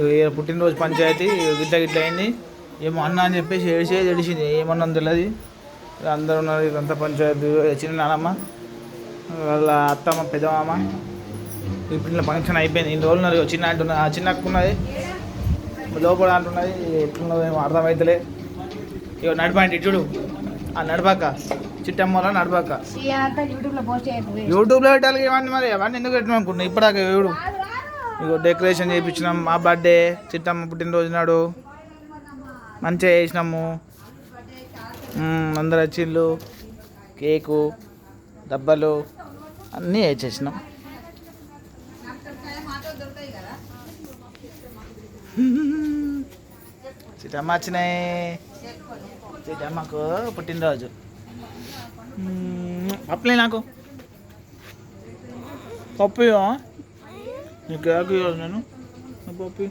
ఈయన పుట్టినరోజు పంచాయతీ గిట్ల గిట్ల అయింది. ఏమో అన్న అని చెప్పేసి ఏడిసే ఏడిసింది. ఏమన్నా తెలియదు అందరూ ఉన్నారు ఇదంతా పంచాయతీ. చిన్న నానమ్మ వాళ్ళ అత్తమ్మ పెద్దమ్మ. ఇప్పుడు ఫంక్షన్ అయిపోయింది. ఇన్ని రోజులు ఉన్నారు. చిన్న అంటున్నది ఆ చిన్న అక్క ఉన్నది. లోపల అంటున్నది. ఎట్లున్నదో ఏమో అర్థమవుతలే ఇక నడిపాంటి ఇటు చూడు. ఆ నడపాక. చిట్టమ్మలో నడపాక. యూట్యూబ్లో పెట్టాలి. ఇవన్నీ మరి అవన్నీ ఎందుకు పెట్టినాం అనుకున్నా ఇప్పటిదాకా చూడు. ఇగో డెకరేషన్ చేయించినాం మా బర్త్డే చిట్టమ్మ పుట్టినరోజు నాడు. మంచిగా చేసినాము. అందరు వచ్చిళ్ళు కేకు డబ్బలు అన్నీ వేసేసినాం చిట్టమ్మ వచ్చినాయి. చిట్టమ్మకు పుట్టినరోజు. పప్పులే నాకు. పప్పు ఇవ్వవా? నీకు కేక్ ఇవ్వాలి